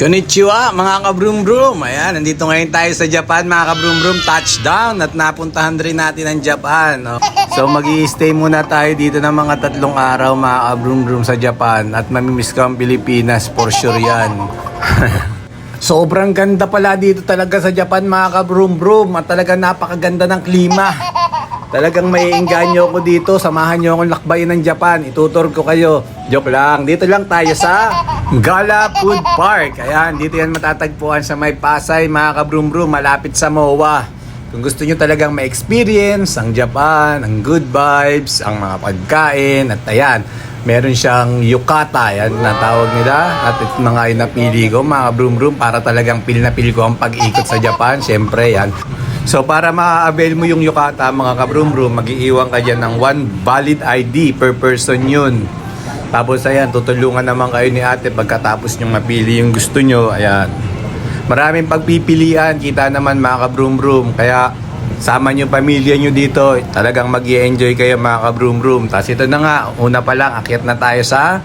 Konnichiwa mga kabroom broom. Ayan, nandito ngayon tayo sa Japan mga kabroom broom. Touchdown at napuntahan rin natin ang Japan. No? So mag stay muna tayo dito ng mga tatlong araw mga kabroom broom sa Japan. At mamimiss ko ang Pilipinas for sure yan. Sobrang ganda pala dito talaga sa Japan mga kabroom broom. At talaga napakaganda ng klima. Talagang may inganyo ko dito. Samahan nyo akong lakbayin ng Japan. Itutur ko kayo. Joke lang. Dito lang tayo sa Gala Food Park. Ayan, dito yan matatagpuan sa may Pasay, mga kabrum-brum, malapit sa MOA. Kung gusto nyo talagang ma-experience ang Japan, ang good vibes, ang mga pagkain, at ayan, meron siyang yukata, yan na tawag nila. At ito na nga napili ko, mga kabrum-brum, para talagang pil na pil ko ang pag-ikot sa Japan. Siyempre, yan. So para ma-avail mo yung yukata mga kabrum-brum, mag-iiwan ka dyan ng one valid ID per person yun. Tapos ayan, tutulungan naman kayo ni ate pagkatapos nyo mapili yung gusto nyo. Ayan. Maraming pagpipilian, kita naman mga kabrum-brum. Kaya sama nyo pamilya nyo dito. Talagang mag enjoy kayo mga kabrum-brum. Tapos ito na nga, una pa lang, akyat na tayo sa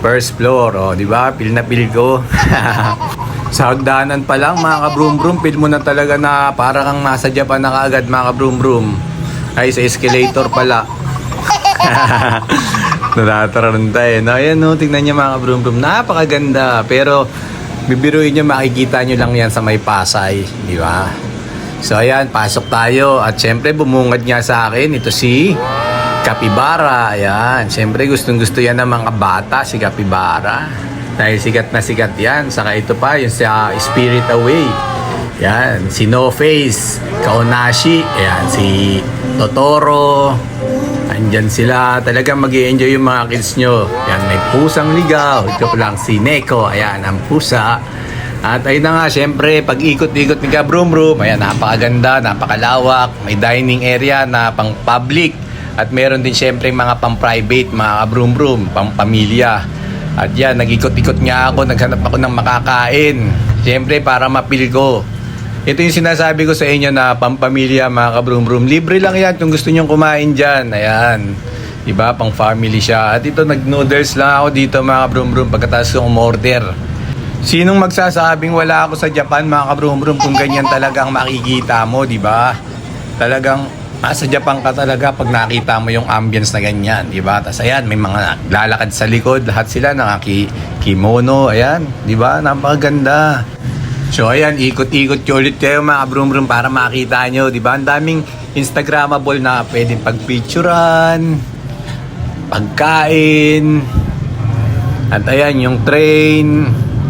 first floor. O, di ba? Pil na pil ko. sa hagdanan pa lang, mga kabrum-brum, pil mo na talaga na para kang nasa Japan na kaagad, mga kabrum-brum. Ay, sa escalator pala. Natataranta eh. No, ayan no, tingnan niyo mga kabrum-brum. Napakaganda. Pero, bibiruin niyo, makikita niyo lang yan sa may Pasay. Di ba? So, ayan, pasok tayo. At syempre, bumungad nga sa akin. Ito si Capybara. Ayan. Syempre, gustong gusto yan ng mga bata, si Capybara. Dahil sikat na sikat yan. Saka ito pa, yung sa Spirit Away. Yan, si No Face, Kaonashi, ayan, si Totoro, andyan sila. Talagang mag enjoy yung mga kids nyo. Yan, may pusang ligaw. Joke lang, si Neko, ayan, ang pusa. At ayun na nga, syempre, pag ikot-ikot ni Kabroom Room, ayan, napakaganda, napakalawak, may dining area na pang public. At meron din syempre mga pang private, mga Kabroom Room, pang pamilya. At yan, nag-ikot-ikot nga ako, naghanap ako ng makakain. Syempre, para mapil ko. Ito yung sinasabi ko sa inyo na pampamilya mga kabrum-brum. Libre lang yan kung gusto nyong kumain dyan. Ayan. Diba? Pang family siya. At ito nag-noodles lang ako dito mga kabrum-brum pagkatapos kong umorder. Sinong magsasabing wala ako sa Japan mga kabrum-brum kung ganyan talaga ang makikita mo, di ba? Talagang nasa Japan ka talaga pag nakita mo yung ambience na ganyan, di ba? Tapos ayan, may mga lalakad sa likod, lahat sila nakaki kimono, ayan, di ba? Napakaganda. So ayan, ikot-ikot ko ulit kayo mga brum-brum para makita nyo, di ba? Ang daming Instagrammable na pwedeng pagpicturan, pagkain, at ayan, yung train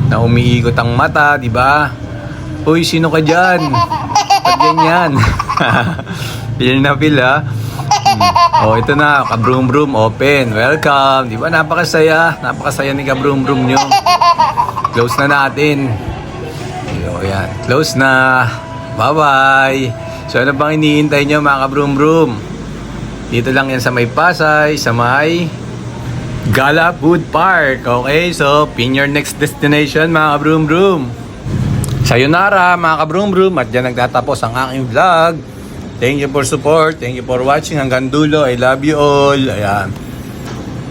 na umiikot ang mata, di ba? Uy, sino ka dyan? Ba't ganyan? Pil na pil ha. Hmm. Oh, ito na, kabroom broom open. Welcome. Di ba napakasaya? Napakasaya ni kabroom broom nyo. Close na natin. So, yan. Close na. Bye-bye. So, ano bang iniintay nyo mga kabroom broom? Dito lang yan sa may Pasay, sa may Gala Food Park. Okay, so pin your next destination mga kabroom broom. Sayonara mga kabroom broom at dyan nagtatapos ang aking vlog. Thank you for support. Thank you for watching hanggang dulo. I love you all. Ayan.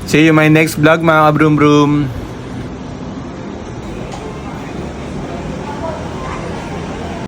See you my next vlog mga kabroom broom.